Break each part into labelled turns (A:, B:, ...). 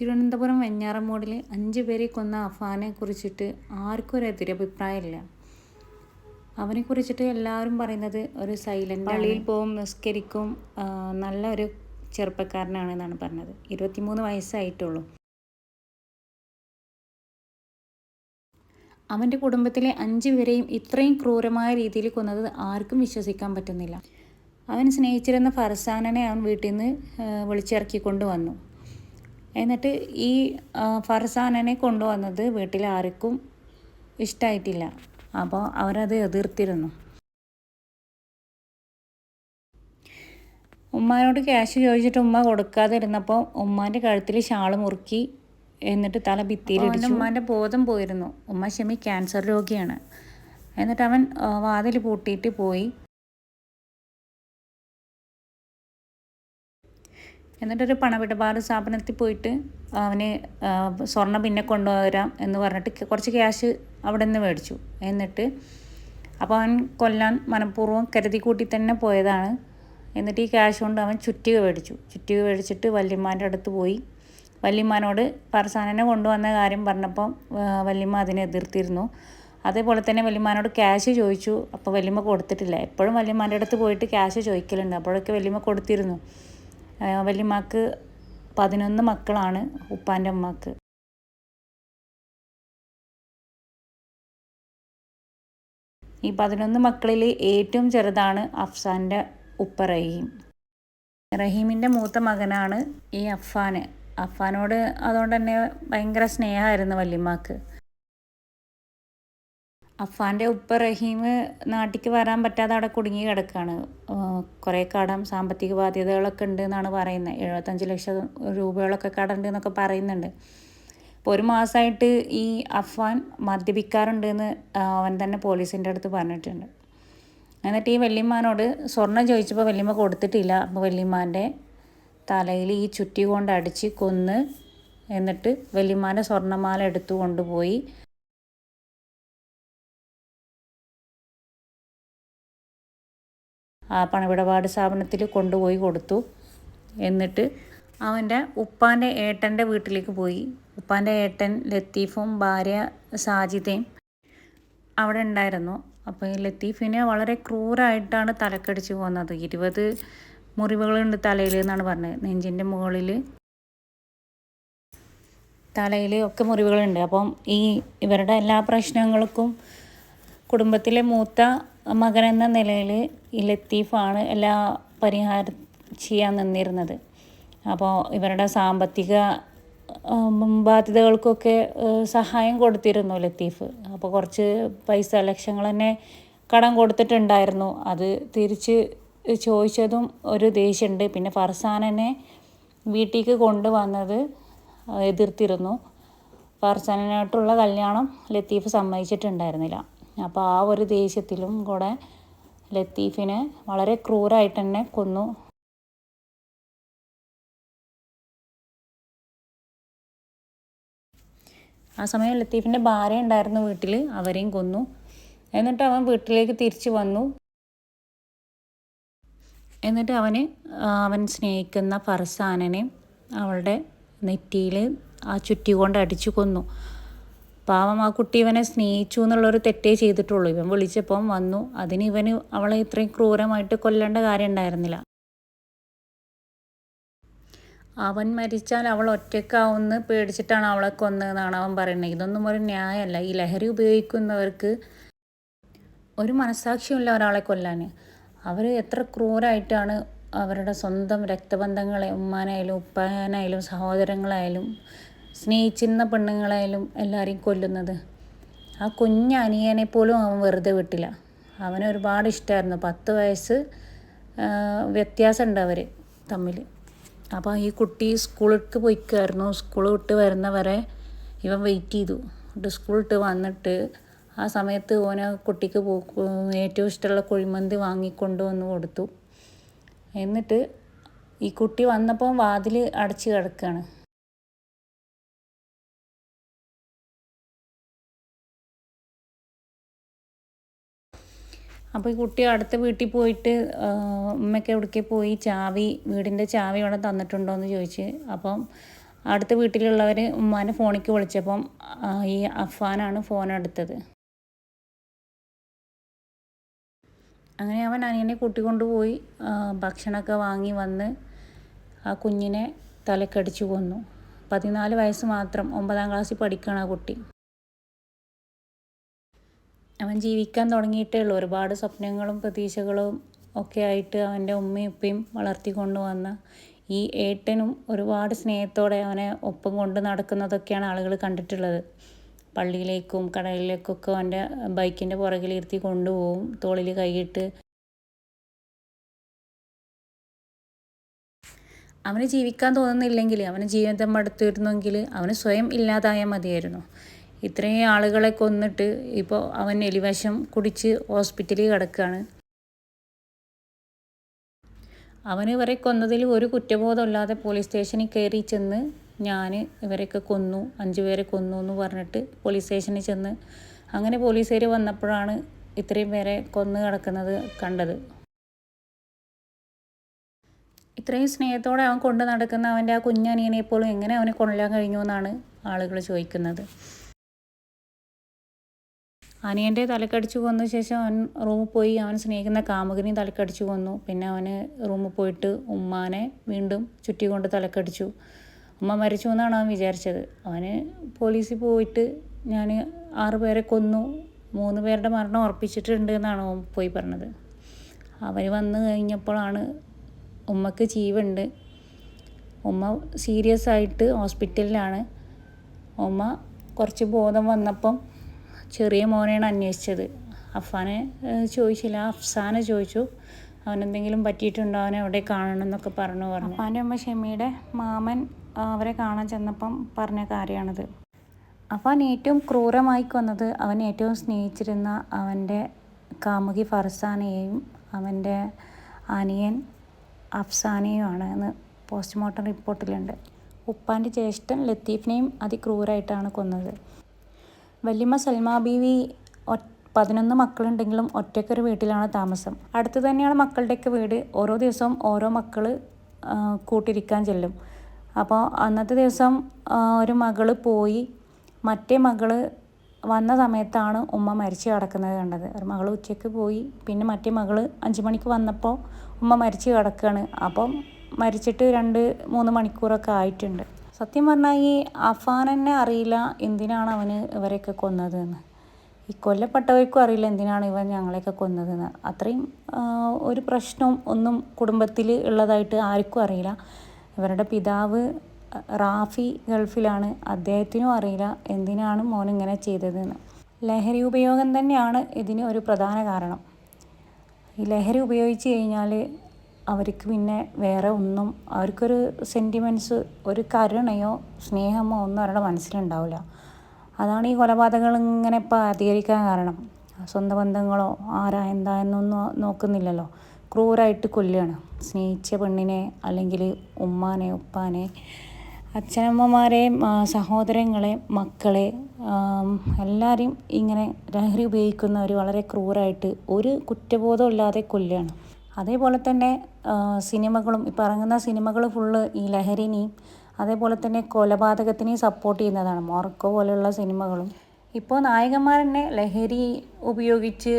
A: തിരുവനന്തപുരം വെഞ്ഞാറമൂടിൽ അഞ്ച് പേരെ കൊന്ന അഫാനെ കുറിച്ചിട്ട് ആർക്കും ഒരു എതിരഭിപ്രായമില്ല അവനെ കുറിച്ചിട്ട് എല്ലാവരും പറയുന്നത് ഒരു സൈലന്റ് പള്ളിയിൽ പോവും നിസ്കരിക്കും നല്ല ഒരു ചെറുപ്പക്കാരനാണ് എന്നാണ് പറഞ്ഞത്. ഇരുപത്തിമൂന്ന് വയസ്സായിട്ടുള്ളൂ. അവന്റെ കുടുംബത്തിലെ അഞ്ച് പേരെയും ഇത്രയും ക്രൂരമായ രീതിയിൽ കൊന്നത് ആർക്കും വിശ്വസിക്കാൻ പറ്റുന്നില്ല. അവൻ സ്നേഹിച്ചിരുന്ന ഫർസാനനെ അവൻ വീട്ടിൽ നിന്ന് വിളിച്ചിറക്കി വന്നു എന്നിട്ട് ഈ ഫർസാനനെ കൊണ്ടുവന്നത് വീട്ടിൽ ആർക്കും ഇഷ്ടമായിട്ടില്ല അപ്പോൾ അവരത് എതിർത്തിരുന്നു. ഉമ്മാനോട് ക്യാഷ് ചോദിച്ചിട്ട് ഉമ്മ കൊടുക്കാതിരുന്നപ്പോൾ ഉമ്മാന്റെ കഴുത്തിൽ ഷാൾ മുറുക്കി എന്നിട്ട് തല ഭിത്തിയിലിടിച്ചു ഉമ്മാന്റെ ബോധം പോയിരുന്നു. ഉമ്മ ഷെമി ക്യാൻസർ രോഗിയാണ്. എന്നിട്ട് അവൻ വാതിൽ പൂട്ടിയിട്ട് പോയി. എന്നിട്ടൊരു പണമിടപാട് സ്ഥാപനത്തിൽ പോയിട്ട് അവന് സ്വർണം പിന്നെ കൊണ്ടുവരാം എന്ന് പറഞ്ഞിട്ട് കുറച്ച് ക്യാഷ് അവിടെ നിന്ന് മേടിച്ചു. എന്നിട്ട് അപ്പോൾ അവൻ കൊല്ലാൻ മനഃപൂർവം കരുതി കൂട്ടി തന്നെ പോയതാണ്. എന്നിട്ട് ഈ ക്യാഷ് കൊണ്ട് അവൻ ചുറ്റിക മേടിച്ചു. ചുറ്റിക മേടിച്ചിട്ട് വല്യമ്മാന്റെ അടുത്ത് പോയി. വല്യമ്മാനോട് പറസാനനെ കൊണ്ടുവന്ന കാര്യം പറഞ്ഞപ്പോൾ വല്യമ്മ അതിനെ എതിർത്തിരുന്നു. അതേപോലെ തന്നെ വല്യമ്മാനോട് ക്യാഷ് ചോദിച്ചു. അപ്പോൾ വല്യമ്മ കൊടുത്തിട്ടില്ല. എപ്പോഴും വല്യമ്മാന്റെ അടുത്ത് പോയിട്ട് ക്യാഷ് ചോദിക്കലുണ്ട്. അപ്പോഴൊക്കെ വല്യമ്മ കൊടുത്തിരുന്നു. വല്യമ്മക്ക് പതിനൊന്ന് മക്കളാണ് ഉപ്പാന്റെ അമ്മയ്ക്ക് ഈ പതിനൊന്ന് മക്കളിൽ ഏറ്റവും ചെറുതാണ് അഫ്സാന്റെ ഉപ്പ റഹീം. റഹീമിന്റെ മൂത്ത മകനാണ് ഈ അഫ്ഫാന്. അഫ്ഫാനോട് അതുകൊണ്ട് തന്നെ ഭയങ്കര സ്നേഹമായിരുന്നു വല്യമ്മക്ക്. അഫാന്റെ ഉപ്പ റഹീം നാട്ടിലേക്ക് വരാൻ പറ്റാതെ അവിടെ കുടുങ്ങി കിടക്കുകയാണ് കുറേ കടം സാമ്പത്തിക ബാധ്യതകളൊക്കെ ഉണ്ട് എന്നാണ് പറയുന്നത്. എഴുപത്തഞ്ച് ലക്ഷം രൂപകളൊക്കെ കടണ്ട് എന്നൊക്കെ പറയുന്നുണ്ട്. ഇപ്പോൾ ഒരു മാസമായിട്ട് ഈ അഫാൻ മദ്യപിക്കാറുണ്ട് എന്ന് അവൻ തന്നെ പോലീസിന്റെ അടുത്ത് പറഞ്ഞിട്ടുണ്ട്. എന്നിട്ട് ഈ വല്യമ്മാനോട് സ്വർണം ചോദിച്ചപ്പോൾ വല്യമ്മ കൊടുത്തിട്ടില്ല. അപ്പോൾ വല്യമ്മാന്റെ തലയിൽ ഈ ചുറ്റി കൊണ്ട് അടിച്ച് കൊന്ന് എന്നിട്ട് വല്യമ്മാന്റെ സ്വർണമാല എടുത്തു കൊണ്ടുപോയി. ആ പണമിടപാട് സ്ഥാപനത്തിൽ കൊണ്ടുപോയി കൊടുത്തു. എന്നിട്ട് അവന്റെ ഉപ്പാന്റെ ഏട്ടന്റെ വീട്ടിലേക്ക് പോയി. ഉപ്പാന്റെ ഏട്ടൻ ലത്തീഫും ഭാര്യ സാജിതയും അവിടെ ഉണ്ടായിരുന്നു. അപ്പോൾ ഈ ലത്തീഫിനെ വളരെ ക്രൂരായിട്ടാണ് തലക്കടിച്ച് പോകുന്നത് ഇരുപത് മുറിവുകളുണ്ട് തലയിൽ എന്നാണ് പറഞ്ഞത്. നെഞ്ചിന്റെ മുകളിൽ തലയിൽ ഒക്കെ മുറിവുകളുണ്ട്. അപ്പം ഈ ഇവരുടെ എല്ലാ പ്രശ്നങ്ങൾക്കും കുടുംബത്തിലെ മൂത്ത മകൻ എന്ന നിലയിൽ ഈ ലത്തീഫാണ് എല്ലാ പരിഹാരം ചെയ്യാൻ നിന്നിരുന്നത്. അപ്പോൾ ഇവരുടെ സാമ്പത്തിക ബാധ്യതകൾക്കൊക്കെ സഹായം കൊടുത്തിരുന്നു ലത്തീഫ്. അപ്പോൾ കുറച്ച് പൈസ ലക്ഷങ്ങൾ തന്നെ കടം കൊടുത്തിട്ടുണ്ടായിരുന്നു. അത് തിരിച്ച് ചോദിച്ചതും ഒരു ദേഷ്യമുണ്ട് പിന്നെ ഫർസാനനെ വീട്ടിലേക്ക് കൊണ്ടുവന്നത് എതിർത്തിരുന്നു. ഫർസാനായിട്ടുള്ള കല്യാണം ലത്തീഫ് സമ്മതിച്ചിട്ടുണ്ടായിരുന്നില്ല. അപ്പോൾ ആ ഒരു ദേഷ്യത്തിലും കൂടെ ലത്തീഫിനെ വളരെ ക്രൂരായിട്ട് തന്നെ കൊന്നു. ആ സമയം ലത്തീഫിന്റെ ഭാര്യ ഉണ്ടായിരുന്നു വീട്ടിൽ അവരെയും കൊന്നു. എന്നിട്ട് അവൻ വീട്ടിലേക്ക് തിരിച്ചു വന്നു. എന്നിട്ട് അവന് അവൻ സ്നേഹിക്കുന്ന ഫർസാനനെ അവളുടെ നെറ്റിയിൽ ആ ചുറ്റി കൊണ്ട് അടിച്ചു കൊന്നു. പാവം ആ കുട്ടി ഇവനെ സ്നേഹിച്ചു എന്നുള്ളൊരു തെറ്റേ ചെയ്തിട്ടുള്ളൂ. ഇവൻ വിളിച്ചപ്പം വന്നു. അതിന് ഇവന് അവളെ ഇത്രയും ക്രൂരമായിട്ട് കൊല്ലേണ്ട കാര്യം ഉണ്ടായിരുന്നില്ല. അവൻ മരിച്ചാൽ അവൾ ഒറ്റക്കാവുന്ന പേടിച്ചിട്ടാണ് അവളെ കൊന്നതെന്നാണ് അവൻ പറയുന്നത്. ഇതൊന്നും ഒരു ന്യായമല്ല. ഈ ലഹരി ഉപയോഗിക്കുന്നവർക്ക് ഒരു മനസാക്ഷിയുമില്ല ഒരാളെ കൊല്ലാൻ അവർ എത്ര ക്രൂരായിട്ടാണ് അവരുടെ സ്വന്തം രക്തബന്ധങ്ങളെ ഉമ്മാനായാലും ഉപ്പാനായാലും സഹോദരങ്ങളായാലും സ്നേഹിച്ചിരുന്ന പെണ്ണുങ്ങളായാലും എല്ലാവരെയും കൊല്ലുന്നത്. ആ കുഞ്ഞ് അനിയനെ പോലും അവൻ വെറുതെ വിട്ടില്ല. അവനെ ഒരുപാട് ഇഷ്ടമായിരുന്നു പത്ത് വയസ്സ് വ്യത്യാസമുണ്ട് അവർ തമ്മിൽ അപ്പോൾ ഈ കുട്ടി സ്കൂളിലേക്ക് പോയിക്കായിരുന്നു. സ്കൂൾ വിട്ട് വരുന്നവരെ ഇവൻ വെയിറ്റ് ചെയ്തു. എന്നിട്ട് സ്കൂൾ വിട്ട് വന്നിട്ട് ആ സമയത്ത് ഓനെ കുട്ടിക്ക് പോ ഏറ്റവും ഇഷ്ടമുള്ള കുഴിമന്തി വാങ്ങിക്കൊണ്ട് വന്ന് കൊടുത്തു. എന്നിട്ട് ഈ കുട്ടി വന്നപ്പോൾ വാതിൽ അടച്ച് കിടക്കുകയാണ് അപ്പോൾ ഈ കുട്ടി അടുത്ത വീട്ടിൽ പോയിട്ട് ഉമ്മയ്ക്ക് എവിടേക്ക് പോയി ചാവി വീടിന്റെ ചാവി ഇവിടെ തന്നിട്ടുണ്ടോ എന്ന് ചോദിച്ച്. അപ്പം അടുത്ത വീട്ടിലുള്ളവർ ഉമ്മാനെ ഫോണിക്ക് വിളിച്ചപ്പം ഈ അഫാനാണ് ഫോൺ എടുത്തത്. അങ്ങനെ അവൻ അനിയനെ കൂട്ടിക്കൊണ്ടുപോയി കൊണ്ടുപോയി ഭക്ഷണമൊക്കെ വാങ്ങി വന്ന് ആ കുഞ്ഞിനെ തലക്കടിച്ചു കൊന്നു. പതിനാല് വയസ്സ് മാത്രം ഒമ്പതാം ക്ലാസ്സിൽ പഠിക്കണം ആ കുട്ടി. അവൻ ജീവിക്കാൻ തുടങ്ങിയിട്ടേ ഉള്ളൂ. ഒരുപാട് സ്വപ്നങ്ങളും പ്രതീക്ഷകളും ഒക്കെ ആയിട്ട് അവന്റെ ഉമ്മയും ഉപ്പയും വളർത്തിക്കൊണ്ടു വന്ന ഈ ഏട്ടനും ഒരുപാട് സ്നേഹത്തോടെ അവനെ ഒപ്പം കൊണ്ട് നടക്കുന്നതൊക്കെയാണ് ആളുകൾ കണ്ടിട്ടുള്ളത്. പള്ളിയിലേക്കും കടലിലേക്കൊക്കെ അവന്റെ ബൈക്കിന്റെ പുറകിലിരുത്തി കൊണ്ടുപോകും തോളിൽ കൈയിട്ട്. അവന് ജീവിക്കാൻ തോന്നുന്നില്ലെങ്കിൽ അവന് ജീവിതം അടുത്തിരുന്നെങ്കിൽ അവന് സ്വയം ഇല്ലാതായാൽ മതിയായിരുന്നു. ഇത്രയും ആളുകളെ കൊന്നിട്ട് ഇപ്പോൾ അവൻ എലിവശം കുടിച്ച് ഹോസ്പിറ്റലിൽ കിടക്കുകയാണ് അവന് ഇവരെ കൊന്നതിൽ ഒരു കുറ്റബോധമില്ലാതെ പോലീസ് സ്റ്റേഷനിൽ കയറി ചെന്ന് ഞാൻ ഇവരെയൊക്കെ കൊന്നു അഞ്ചു പേരെ കൊന്നു എന്ന് പറഞ്ഞിട്ട് പോലീസ് സ്റ്റേഷനിൽ ചെന്ന് അങ്ങനെ പോലീസുകാർ വന്നപ്പോഴാണ് ഇത്രയും പേരെ കൊന്നു കിടക്കുന്നത് കണ്ടത്. ഇത്രയും സ്നേഹത്തോടെ അവൻ കൊണ്ടു നടക്കുന്ന അവന്റെ ആ കുഞ്ഞനിയനെ പോലും എങ്ങനെ അവനെ കൊല്ലാൻ കഴിഞ്ഞു എന്നാണ് ആളുകൾ ചോദിക്കുന്നത്. അനിയന്റെ തലക്കടിച്ചു കൊന്ന ശേഷം അവൻ റൂമിൽ പോയി അവൻ സ്നേഹിക്കുന്ന കാമുകനെയും തലക്കടിച്ചു കൊന്നു. പിന്നെ അവന് റൂമിൽ പോയിട്ട് ഉമ്മാനെ വീണ്ടും ചുറ്റി കൊണ്ട് തലക്കടിച്ചു. ഉമ്മ മരിച്ചു എന്നാണ് അവൻ വിചാരിച്ചത്. അവന് പോലീസിൽ പോയിട്ട് ഞാൻ ആറ് പേരെ കൊന്നു. മൂന്ന് പേരുടെ മരണം ഉറപ്പിച്ചിട്ടുണ്ട് എന്നാണ് അവൻ പോയി പറഞ്ഞത്. അവർ വന്നു കഴിഞ്ഞപ്പോഴാണ് ഉമ്മക്ക് ജീവുണ്ട്. ഉമ്മ സീരിയസ് ആയിട്ട് ഹോസ്പിറ്റലിലാണ്. ഉമ്മ കുറച്ച് ബോധം വന്നപ്പം ചെറിയ മോനെയാണ് അന്വേഷിച്ചത്. അഫാനെ ചോദിച്ചില്ല. അഫ്സാനെ ചോദിച്ചു. അവനെന്തെങ്കിലും പറ്റിയിട്ടുണ്ടോ? അവനെ എവിടെ കാണണം എന്നൊക്കെ പറഞ്ഞു പറഞ്ഞു. അഫാന്റെ അമ്മ ഷെമിയുടെ മാമൻ അവരെ കാണാൻ ചെന്നപ്പം പറഞ്ഞ കാര്യമാണിത് അഫാൻ ഏറ്റവും ക്രൂരമായി കൊന്നത് അവൻ ഏറ്റവും സ്നേഹിച്ചിരുന്ന അവന്റെ കാമുകി ഫർസാനെയും അവന്റെ അനിയൻ അഫ്സാനെയുമാണ് എന്ന് പോസ്റ്റ്മോർട്ടം റിപ്പോർട്ടിലുണ്ട്. ഉപ്പാന്റെ ജ്യേഷ്ഠൻ ലത്തീഫിനെയും അതിക്രൂരായിട്ടാണ് കൊന്നത്. വല്യമ്മ സൽമാ ബീവി പതിനൊന്ന് മക്കളുണ്ടെങ്കിലും ഒറ്റയ്ക്കൊരു വീട്ടിലാണ് താമസം. അടുത്ത് തന്നെയാണ് മക്കളുടെയൊക്കെ വീട്. ഓരോ ദിവസവും ഓരോ മക്കൾ കൂട്ടിരിക്കാൻ ചെല്ലും. അപ്പോൾ അന്നത്തെ ദിവസം ഒരു മകൾ പോയി. മറ്റേ മകൾ വന്ന സമയത്താണ് ഉമ്മ മരിച്ചു കിടക്കുന്നത് കണ്ടത്. ഒരു മകൾ ഉച്ചയ്ക്ക് പോയി. പിന്നെ മറ്റേ മകൾ അഞ്ച് മണിക്ക് വന്നപ്പോൾ ഉമ്മ മരിച്ചു കിടക്കുകയാണ് അപ്പം മരിച്ചിട്ട് രണ്ട് മൂന്ന് മണിക്കൂറൊക്കെ ആയിട്ടുണ്ട്. സത്യം പറഞ്ഞാൽ ഈ അഫാൻ തന്നെ അറിയില്ല എന്തിനാണ് അവന് ഇവരെയൊക്കെ കൊന്നതെന്ന്. ഈ കൊല്ലപ്പെട്ടവർക്കും അറിയില്ല എന്തിനാണ് ഇവൻ ഞങ്ങളെയൊക്കെ കൊന്നതെന്ന്. അത്രയും ഒരു പ്രശ്നവും ഒന്നും കുടുംബത്തിൽ ഉള്ളതായിട്ട് ആർക്കും അറിയില്ല. ഇവരുടെ പിതാവ് റാഫി ഗൾഫിലാണ്. അദ്ദേഹത്തിനും അറിയില്ല എന്തിനാണ് മോൻ ഇങ്ങനെ ചെയ്തതെന്ന്. ലഹരി ഉപയോഗം തന്നെയാണ് ഇതിന് ഒരു പ്രധാന കാരണം. ഈ ലഹരി ഉപയോഗിച്ച് കഴിഞ്ഞാൽ അവർക്ക് പിന്നെ വേറെ ഒന്നും അവർക്കൊരു സെന്റിമെന്റ്സ് ഒരു കരുണയോ സ്നേഹമോ ഒന്നും അവരുടെ മനസ്സിലുണ്ടാവില്ല. അതാണ് ഈ കൊലപാതകങ്ങൾ ഇങ്ങനെ ഇപ്പോൾ അധികരിക്കാൻ കാരണം. സ്വന്തം ബന്ധങ്ങളോ ആരാ എന്താ എന്നൊന്നും നോക്കുന്നില്ലല്ലോ. ക്രൂരായിട്ട് കൊല്ലുകയാണ്. സ്നേഹിച്ച പെണ്ണിനെ അല്ലെങ്കിൽ ഉമ്മാനെ ഉപ്പാനെ അച്ഛനമ്മമാരെ സഹോദരങ്ങളെ മക്കളെ എല്ലാവരെയും ഇങ്ങനെ ലഹരി ഉപയോഗിക്കുന്നവർ വളരെ ക്രൂരായിട്ട് ഒരു കുറ്റബോധമില്ലാതെ കൊല്ലുകയാണ്. അതേപോലെ തന്നെ സിനിമകളും ഇപ്പോൾ ഇറങ്ങുന്ന സിനിമകൾ ഫുള്ള് ഈ ലഹരിനെയും അതേപോലെ തന്നെ കൊലപാതകത്തിനെയും സപ്പോർട്ട് ചെയ്യുന്നതാണ്. മോർക്കോ പോലെയുള്ള സിനിമകളും. ഇപ്പോൾ നായകന്മാർ തന്നെ ലഹരി ഉപയോഗിച്ച്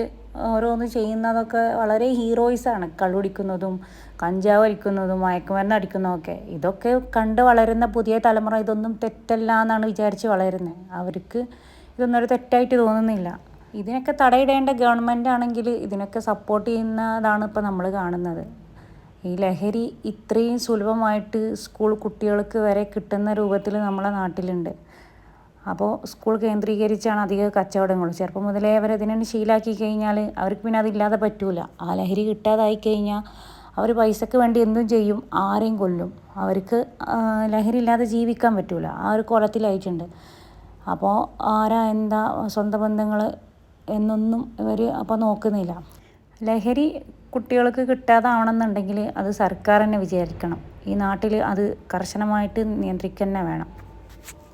A: ഓരോന്ന് ചെയ്യുന്നതൊക്കെ വളരെ ഹീറോയിസാണ് കള്ളുടിക്കുന്നതും കഞ്ചാവ് അടിക്കുന്നതും മയക്കുമരുന്ന് അടിക്കുന്നതൊക്കെ ഇതൊക്കെ കണ്ട് വളരുന്ന പുതിയ തലമുറ ഇതൊന്നും തെറ്റല്ല എന്നാണ് വിചാരിച്ച് വളരുന്നത് അവർക്ക് ഇതൊന്നും ഒരു തെറ്റായിട്ട് തോന്നുന്നില്ല. ഇതിനൊക്കെ തടയിടേണ്ട ഗവൺമെന്റ് ആണെങ്കിൽ ഇതിനൊക്കെ സപ്പോർട്ട് ചെയ്യുന്നതാണ് ഇപ്പോൾ നമ്മൾ കാണുന്നത്. ഈ ലഹരി ഇത്രയും സുലഭമായിട്ട് സ്കൂൾ കുട്ടികൾക്ക് വരെ കിട്ടുന്ന രൂപത്തിൽ നമ്മളെ നാട്ടിലുണ്ട്. അപ്പോൾ സ്കൂൾ കേന്ദ്രീകരിച്ചാണ് അധിക കച്ചവടങ്ങൾ. ചെറുപ്പം മുതലേ അവർ ഇതിനെ ശീലാക്കി കഴിഞ്ഞാൽ അവർക്ക് പിന്നെ അതില്ലാതെ പറ്റൂല. ആ ലഹരി കിട്ടാതായി കഴിഞ്ഞാൽ അവർ പൈസക്ക് വേണ്ടി എന്തും ചെയ്യും ആരെയും കൊല്ലും. അവർക്ക് ലഹരി ഇല്ലാതെ ജീവിക്കാൻ പറ്റൂല. ആ ഒരു കുലത്തിലായിട്ടുണ്ട്. അപ്പോൾ ആരാ എന്താ സ്വന്തം ബന്ധങ്ങൾ എന്നൊന്നും ഇവർ അപ്പോൾ നോക്കുന്നില്ല. ലഹരി കുട്ടികൾക്ക് കിട്ടാതാവണമെന്നുണ്ടെങ്കിൽ അത് സർക്കാർ തന്നെ വിചാരിക്കണം. ഈ നാട്ടിൽ അത് കർശനമായിട്ട് നിയന്ത്രിക്കുക തന്നെ വേണം.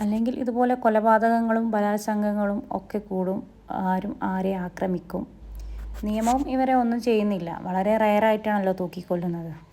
A: അല്ലെങ്കിൽ ഇതുപോലെ കൊലപാതകങ്ങളും ബലാത്സംഗങ്ങളും ഒക്കെ കൂടും. ആരും ആരെ ആക്രമിക്കും. നിയമവും ഇവരെ ഒന്നും ചെയ്യുന്നില്ല. വളരെ റയറായിട്ടാണല്ലോ തൂക്കിക്കൊല്ലുന്നത്.